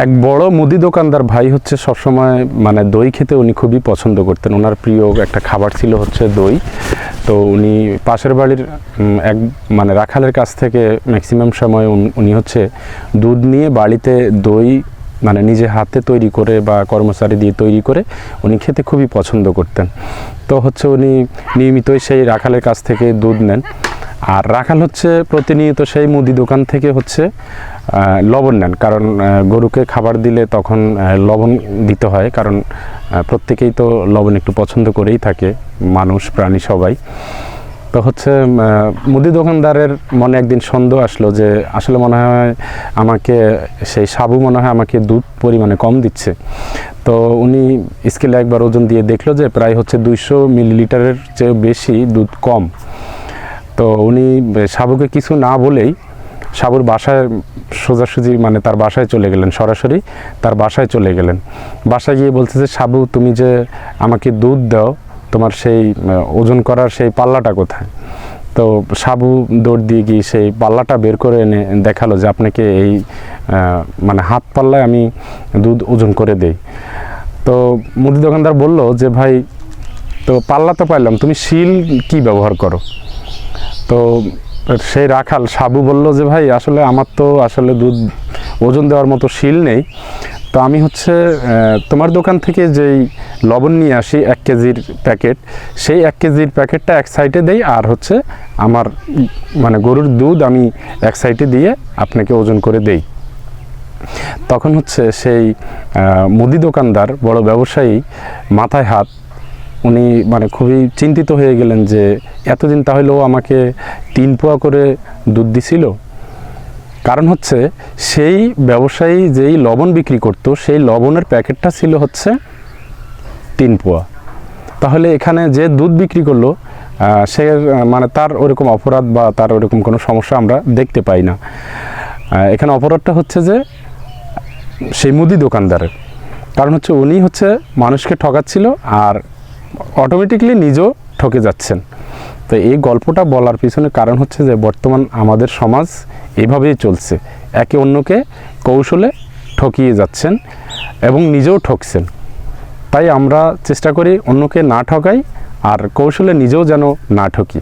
এক বড় মুদি দোকানদার ভাই হচ্ছে সবসময় মানে দই খেতে উনি খুবই পছন্দ করতেন। ওনার প্রিয় একটা খাবার ছিল হচ্ছে দই। তো উনি পাশের বাড়ির এক মানে রাখালের কাছ থেকে ম্যাক্সিমাম সময় উনি হচ্ছে দুধ নিয়ে বাড়িতে দই মানে নিজে হাতে তৈরি করে বা কর্মচারী দিয়ে তৈরি করে উনি খেতে খুবই পছন্দ করতেন। তো হচ্ছে উনি নিয়মিতই সেই রাখালের কাছ থেকে দুধ নেন। আর রাখাল হচ্ছে প্রতিনিয়ত সেই মুদি দোকান থেকে হচ্ছে লবণ নেন। কারণ গরুকে খাবার দিলে তখন লবণ দিতে হয়। কারণ প্রত্যেকেই তো লবণ একটু পছন্দ করেই থাকে, মানুষ, প্রাণী সবাই। তো হচ্ছে মুদি দোকানদারের মনে একদিন সন্দেহ আসলো যে, আসলে মনে হয় আমাকে, সেই সাবু মনে হয় আমাকে দুধ পরিমাণে কম দিচ্ছে। তো উনি স্কেলে একবার ওজন দিয়ে দেখল যে, প্রায় হচ্ছে দুইশো মিলিলিটারের চেয়ে বেশি দুধ কম। তো উনি সাবুকে কিছু না বলেই সাবুর বাসায় সোজাসুজি মানে তার বাসায় চলে গেলেন, সরাসরি তার বাসায় চলে গেলেন। বাসায় গিয়ে বলছে যে, সাবু, তুমি যে আমাকে দুধ দাও, তোমার সেই ওজন করার সেই পাল্লাটা কোথায়? তো সাবু দৌড় দিয়ে গিয়ে সেই পাল্লাটা বের করে এনে দেখাল যে, আপনাকে এই মানে হাত পাল্লায় আমি দুধ ওজন করে দেই। তো মুদি দোকানদার বলল যে, ভাই, তো পাল্লা তো পাইলাম, তুমি শিল কি ব্যবহার করো? তো সেই রাখাল সাবু বলল যে, ভাই, আসলে আমার তো আসলে দুধ, ওজন দেওয়ার মতো শিল নেই। তো আমি হচ্ছে তোমার দোকান থেকে যেই লবণ নিয়ে আসি, এক কেজির প্যাকেট, সেই এক কেজির প্যাকেটটা এক সাইডে দেই আর হচ্ছে আমার মানে গরুর দুধ আমি এক সাইডে দিয়ে আপনাকে ওজন করে দেই। তখন হচ্ছে সেই মুদি দোকানদার, বড় ব্যবসায়ী, মাথায় হাত উনি মানে খুবই চিন্তিত হয়ে গেলেন যে এতদিন তাহলেও আমাকে তিন পোয়া করে দুধ দিছিল। কারণ হচ্ছে সেই ব্যবসায়ী যেই লবণ বিক্রি করত, সেই লবণের প্যাকেটটা ছিল হচ্ছে তিন পোয়া। তাহলে এখানে যে দুধ বিক্রি করল সে মানে তার ওরকম অপরাধ বা তার ওরকম কোনো সমস্যা আমরা দেখতে পাই না। এখানে অপরাধটা হচ্ছে যে সেই মুদি দোকানদারের। কারণ হচ্ছে উনি হচ্ছে মানুষকে ঠকাচ্ছিল আর অটোমেটিকলি নিজেও ঠকে যাচ্ছেন। তো এই গল্পটা বলার পিছনে কারণ হচ্ছে যে বর্তমান আমাদের সমাজ এভাবেই চলছে। একে অন্যকে কৌশলে ঠকিয়ে যাচ্ছেন এবং নিজেও ঠকছেন। তাই আমরা চেষ্টা করি অন্যকে না ঠকাই আর কৌশলে নিজেও যেন না ঠকি।